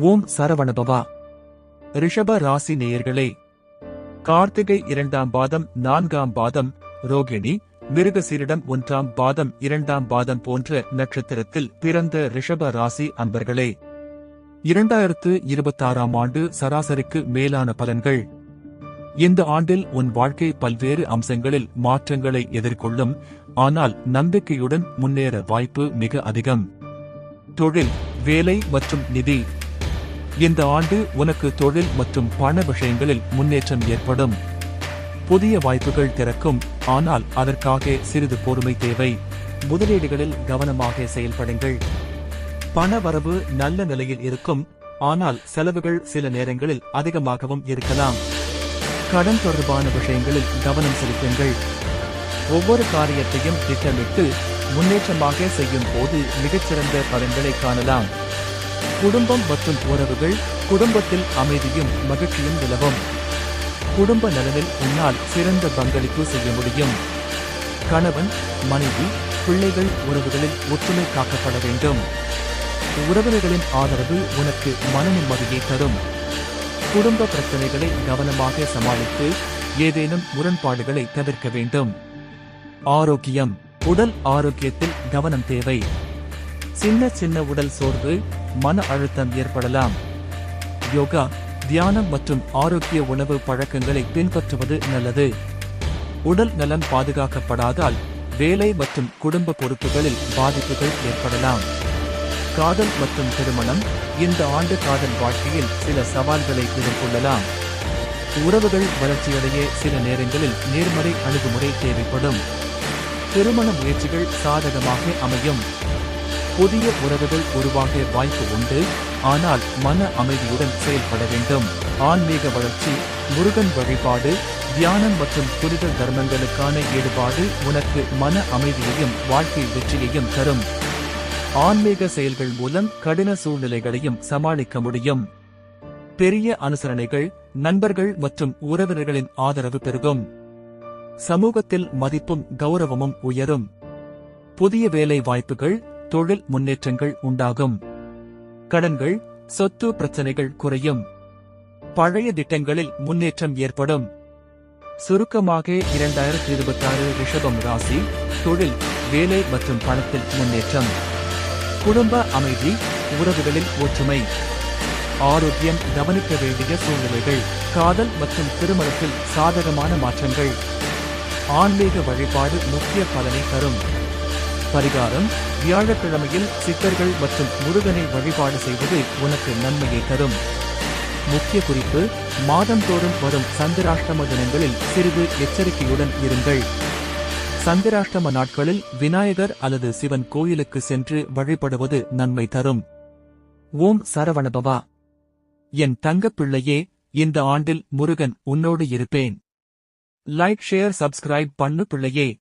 ஓம் சரவணபவா. ரிஷப ராசி நேயர்களே கார்த்திகை இரண்டாம் பாதம் நான்காம் பாதம் ரோகிணி மிருகசீரிடம் ஒன்றாம் பாதம் இரண்டாம் பாதம் போன்ற நட்சத்திரத்தில் பிறந்த ரிஷப ராசி அன்பர்களே இரண்டாயிரத்து இருபத்தாறாம் ஆண்டு சராசரிக்கு மேலான பலன்கள். இந்த ஆண்டில் உன் வாழ்க்கை பல்வேறு அம்சங்களில் மாற்றங்களை எதிர்கொள்ளும் ஆனால் நம்பிக்கையுடன் முன்னேற வாய்ப்பு மிக அதிகம். தொழில் வேலை மற்றும் நிதி இந்த ஆண்டு உனக்கு தொழில் மற்றும் பண விஷயங்களில் முன்னேற்றம் ஏற்படும். புதிய வாய்ப்புகள் திறக்கும் ஆனால் அதற்காக சிறிது பொறுமை தேவை. முதலீடுகளில் கவனமாக செயல்படுங்கள். பண வரவு நல்ல நிலையில் இருக்கும் ஆனால் செலவுகள் சில நேரங்களில் அதிகமாகவும் இருக்கலாம். கடன் தொடர்பான விஷயங்களில் கவனம் செலுத்துங்கள். ஒவ்வொரு காரியத்தையும் திட்டமிட்டு முன்னேற்றமாக செய்யும் போது மிகச்சிறந்த பலன்களை காணலாம். குடும்பம் மற்றும் உறவுகள் குடும்பத்தில் அமைதியும் மகிழ்ச்சியும் நிலவும். குடும்ப நலனில் உன்னால் சிறந்த பங்களிப்பு செய்ய முடியும். கணவன் மனைவி பிள்ளைகள் உறவுகளில் ஒற்றுமை காக்கப்பட வேண்டும். உறவினர்களின் ஆதரவு உனக்கு மன நிம்மதியை தரும். குடும்ப பிரச்சனைகளை கவனமாக சமாளித்து ஏதேனும் முரண்பாடுகளை தவிர்க்க வேண்டும். ஆரோக்கியம் உடல் ஆரோக்கியத்தில் கவனம் தேவை. சின்ன சின்ன உடல் சோர்வு மன அழுத்தம் ஏற்படலாம். யோகா தியானம் மற்றும் ஆரோக்கிய உணவு பழக்கங்களை பின்பற்றுவது நல்லது. உடல் நலம் பாதுகாக்கப்படாதால் வேலை மற்றும் குடும்ப பொறுப்புகளில் பாதிப்புகள் ஏற்படலாம். காதல் மற்றும் திருமணம் இந்த ஆண்டு காதல் வாழ்க்கையில் சில சவால்களை எதிர்கொள்ளலாம். உறவுகள் வளர்ச்சியடைய சில நேரங்களில் நேர்மறை அணுகுமுறை தேவைப்படும். திருமண முயற்சிகள் சாதகமாக அமையும். புதிய உறவுகள் உருவாக வாய்ப்பு உண்டு. ஆனால் மன அமைதியுடன் செயல்பட வேண்டும். ஆன்மீக வளர்ச்சி முருகன் வழிபாடு தியானம் மற்றும் புரிதல் தர்மங்களுக்கான ஈடுபாடு உனக்கு மன அமைதியையும் வாழ்க்கை வெற்றியையும் தரும். ஆன்மீக செயல்கள் மூலம் கடின சூழ்நிலைகளையும் சமாளிக்க முடியும். பெரிய அனுசரணைகள் நண்பர்கள் மற்றும் உறவினர்களின் ஆதரவு பெருகும். சமூகத்தில் மதிப்பும் கௌரவமும் உயரும். புதிய வேலை வாய்ப்புகள் தொழில் முன்னேற்றங்கள் உண்டாகும். கடன்கள் சொத்து பிரச்சனைகள் குறையும். பழைய திட்டங்களில் முன்னேற்றம் ஏற்படும். சுருக்கமாக இரண்டாயிரத்தி இருபத்தாறு ரிஷபம் ராசி தொழில் வேலை மற்றும் பணத்தில் முன்னேற்றம். குடும்ப அமைதி உறவுகளில் ஒற்றுமை. ஆரோக்கியம் கவனிக்க வேண்டிய சூழ்நிலைகள் காதல் மற்றும் திருமணத்தில் சாதகமான மாற்றங்கள். ஆன்மீக வழிபாடு முக்கிய பலனை தரும். பரிகாரம் வியாழக்கிழமையில் சித்தர்கள் மற்றும் முருகனை வழிபாடு செய்வது உனக்கு நன்மையை தரும். முக்கிய குறிப்பு மாதந்தோறும் வரும் சந்திராஷ்டம தினங்களில் சிறிது எச்சரிக்கையுடன் இருங்கள். சந்திராஷ்டம நாட்களில் விநாயகர் அல்லது சிவன் கோயிலுக்கு சென்று வழிபடுவது நன்மை தரும். ஓம் சரவணபவா. என் தங்கப் பிள்ளையே இந்த ஆண்டில் முருகன் உன்னோடு இருப்பேன். லைக் ஷேர் சப்ஸ்கிரைப் பண்ணு பிள்ளையே.